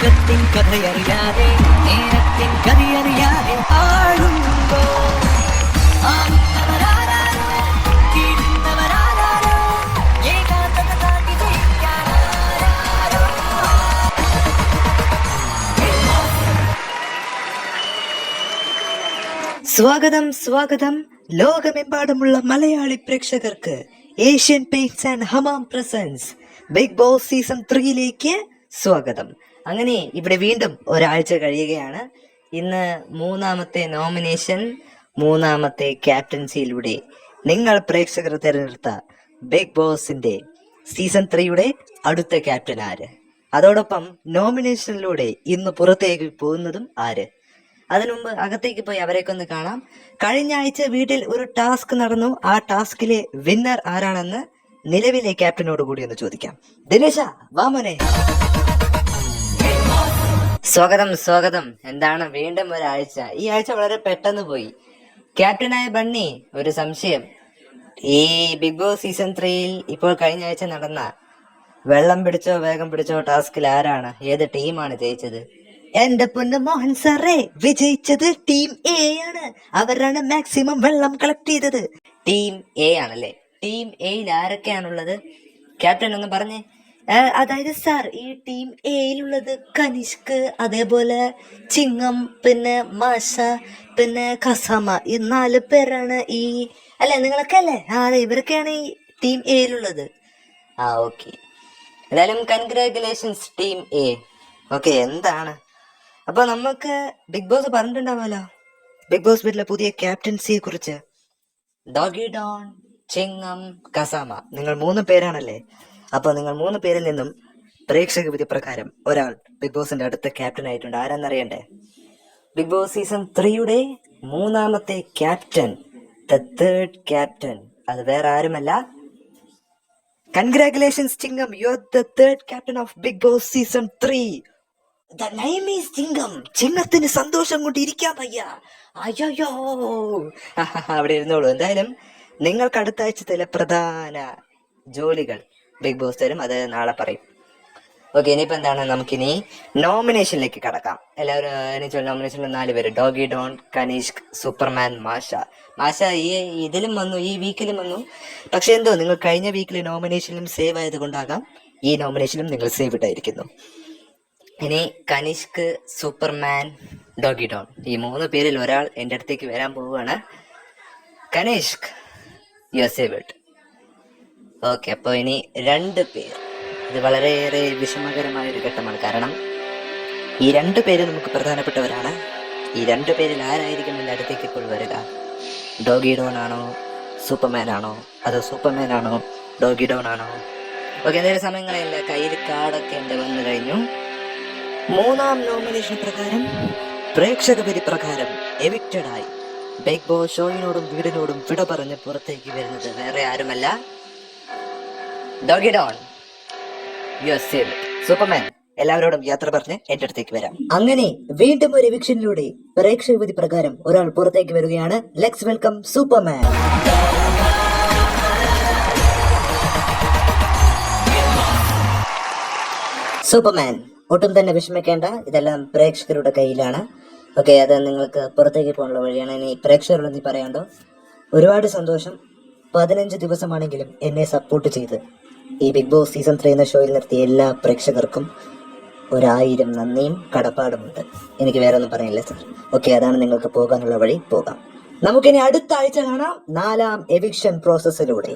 കാലത്തിൻ കഥയറിയാതെ നേരത്തിൻ കഥയറിയാതെ ആഴുമ്പോ. സ്വാഗതം സ്വാഗതം ലോകമെമ്പാടുമുള്ള മലയാളി പ്രേക്ഷകർക്ക് Asian Paints and Hamam presents Big Boss season ത്രീയിലേക്ക് സ്വാഗതം അങ്ങനെ ഇവിടെ വീണ്ടും ഒരാഴ്ച കഴിയുകയാണ്. ഇന്ന് മൂന്നാമത്തെ നോമിനേഷൻ മൂന്നാമത്തെ ക്യാപ്റ്റൻസിയിലൂടെ നിങ്ങൾ പ്രേക്ഷകർ തിരഞ്ഞെടുത്ത ബിഗ് ബോസിന്റെ സീസൺ ത്രീയുടെ അടുത്ത ക്യാപ്റ്റൻ ആര്? അതോടൊപ്പം നോമിനേഷനിലൂടെ ഇന്ന് പുറത്തേക്ക് പോകുന്നതും ആര്? അതിനു മുമ്പ് അകത്തേക്ക് പോയി അവരെയൊക്കെ ഒന്ന് കാണാം. കഴിഞ്ഞ ആഴ്ച വീട്ടിൽ ഒരു ടാസ്ക് നടന്നു. ആ ടാസ്കിലെ വിന്നർ ആരാണെന്ന് നിലവിലെ ക്യാപ്റ്റനോട് കൂടി ഒന്ന് ചോദിക്കാം. ദിനേശ വാമോനെ സ്വാഗതം സ്വാഗതം. എന്താണ് വീണ്ടും ഒരാഴ്ച. ഈ ആഴ്ച വളരെ പെട്ടെന്ന് പോയി. ക്യാപ്റ്റനായ ബണ്ണി ഒരു സംശയം. ഈ ബിഗ് ബോസ് സീസൺ ത്രീയിൽ ഇപ്പോൾ കഴിഞ്ഞ ആഴ്ച നടന്ന വെള്ളം പിടിച്ചോ വേഗം പിടിച്ചോ ടാസ്കിൽ ആരാണ്? ഏത് ടീമാണ് ജയിച്ചത്? എന്റെ പൊന്ന് മോഹൻ സാറേ വിജയിച്ചത് ടീം എ ആണ്. അവരാണ് മാക്സിമം വെള്ളം കളക്ട് ചെയ്തത്. ടീം എ ആണല്ലേ? ടീം എയിൽ ആരൊക്കെയാണുള്ളത്? ക്യാപ്റ്റൻ ഒന്ന് പറഞ്ഞേ. അതായത് സാർ ഈ ടീം എയിലുള്ളത് കനിഷ്ക് അതേപോലെ ചിങ്ങം പിന്നെ മാഷ പിന്നെ കസാമ ഈ നാല് പേരാണ് ഈ അല്ലെ നിങ്ങളൊക്കെ അല്ലേ? ആ അതെ ഇവരൊക്കെയാണ് ഈ ടീം എയിലുള്ളത് ആ ഓക്കെ എന്തായാലും കൺഗ്രാറ്റുലേഷൻസ് ടീം എ ഓക്കെ എന്താണ്? അപ്പൊ നമുക്ക് ബിഗ് ബോസ് പറഞ്ഞിട്ടുണ്ടാവുമല്ലോ? ബിഗ് ബോസ് വീട്ടിലെ പുതിയ ക്യാപ്റ്റൻസിയെ കുറിച്ച് ഡോഗി ഡോൺ ചിങ്ങം കസാമ നിങ്ങൾ മൂന്ന് പേരാണല്ലേ? അപ്പൊ നിങ്ങൾ മൂന്ന് പേരിൽ നിന്നും പ്രേക്ഷക വിധി പ്രകാരം ഒരാൾ ബിഗ് ബോസിന്റെ അടുത്ത ക്യാപ്റ്റൻ ആയിട്ടുണ്ട്. ആരാന്നറിയണ്ടേ? ബിഗ് ബോസ് സീസൺ ത്രീയുടെ മൂന്നാമത്തെ ക്യാപ്റ്റൻ ദ തേർഡ് ക്യാപ്റ്റൻ അത് വേറെ ആരുമല്ല. Congratulations Chingam you are the third captain of Big Boss season three name is Chingam ചിങ്ങത്തിന് സന്തോഷം കൊണ്ട് ഇരിക്കാൻ വയ്യ അയ്യോ അവിടെ ഇരുന്നോളൂ. എന്തായാലും നിങ്ങൾക്ക് അടുത്ത ആഴ്ചത്തിലെ പ്രധാന ജോലികൾ ബിഗ് ബോസ് തരും അത് നാളെ പറയും. ഓക്കെ ഇനിയിപ്പോ എന്താണ്? നമുക്കിനി നോമിനേഷനിലേക്ക് കടക്കാം. എല്ലാവരും എനിക്ക് നോമിനേഷനിൽ നാല് പേര്. ഡോഗി ഡോൺ കനീഷ് സൂപ്പർമാൻ മാഷ മാഷ ഈ ഇതിലും വന്നു ഈ വീക്കിലും വന്നു. പക്ഷെ എന്തോ നിങ്ങൾ കഴിഞ്ഞ വീക്കിലെ നോമിനേഷനിലും സേവ് ആയത് കൊണ്ടാകാം ഈ നോമിനേഷനിലും നിങ്ങൾ സേവ് ഇട്ടായിരിക്കുന്നു. ഇനി കനിഷ്ക് സൂപ്പർമാൻ ഡോഗി ഡോൺ ഈ മൂന്ന് പേരിൽ ഒരാൾ എന്റെ അടുത്തേക്ക് വരാൻ പോവുകയാണ്. കനിഷ്ക് യു ആർ സേവ് വിട്ട് ഓക്കെ അപ്പോൾ ഇനി രണ്ട് പേർ. ഇത് വളരെയേറെ വിഷമകരമായ ഒരു ഘട്ടമാണ്. കാരണം ഈ രണ്ട് പേര് നമുക്ക് പ്രധാനപ്പെട്ടവരാണ്. ഈ രണ്ട് പേരിൽ ആരായിരിക്കും എന്റെ അടുത്തേക്ക് ഇപ്പോൾ വരിക? ഡോഗി ഡോൺ ആണോ സൂപ്പർമാൻ ആണോ അതോ സൂപ്പർമാൻ ആണോ ഡോഗി ഡോൺ ആണോ ഓക്കെ എന്തെങ്കിലും സമയങ്ങളില്ല കയ്യിൽ കാർഡൊക്കെ എന്റെ വന്നു കഴിഞ്ഞു. മൂന്നാം നോമിനേഷൻ പ്രകാരം പ്രേക്ഷക വിധി പ്രകാരം എവിക്റ്റഡ് ആയി. ബിഗ് ബോസ് ഷോയിനോടും വീടിനോടും വിട പറഞ്ഞ് പുറത്തേക്ക് വരുന്നത് വേറെ ആരുമല്ല. ഡോഗി ഡോൺ യു സൂപ്പർമാൻ എല്ലാവരോടും യാത്ര പറഞ്ഞ് എന്റെ അടുത്തേക്ക് വരാം. അങ്ങനെ വീണ്ടും ഒരു വിക്ഷനിലൂടെ പ്രേക്ഷക വിധി പ്രകാരം ഒരാൾ പുറത്തേക്ക് വരികയാണ്. ലെറ്റ്സ് വെൽക്കം സൂപ്പർമാൻ സൂപ്പർമാൻ ഒട്ടും തന്നെ വിഷമിക്കേണ്ട. ഇതെല്ലാം പ്രേക്ഷകരുടെ കയ്യിലാണ്. ഓക്കെ അത് നിങ്ങൾക്ക് പുറത്തേക്ക് പോകാനുള്ള വഴിയാണ്. ഇനി പ്രേക്ഷകരോട് നീ പറയാണ്ടോ ഒരുപാട് സന്തോഷം. പതിനഞ്ച് ദിവസമാണെങ്കിലും എന്നെ സപ്പോർട്ട് ചെയ്ത്. ഈ ബിഗ് ബോസ് സീസൺ ത്രീ എന്ന ഷോയിൽ നിർത്തിയ എല്ലാ പ്രേക്ഷകർക്കും ഒരായിരം നന്ദിയും കടപ്പാടുമുണ്ട് എനിക്ക് വേറെ ഒന്നും പറയില്ല സാർ ഓക്കെ അതാണ് നിങ്ങൾക്ക് പോകാനുള്ള വഴി. പോകാം. നമുക്കിനി അടുത്ത ആഴ്ച കാണാം. നാലാം എവിക്ഷൻ പ്രോസസ്സിലൂടെ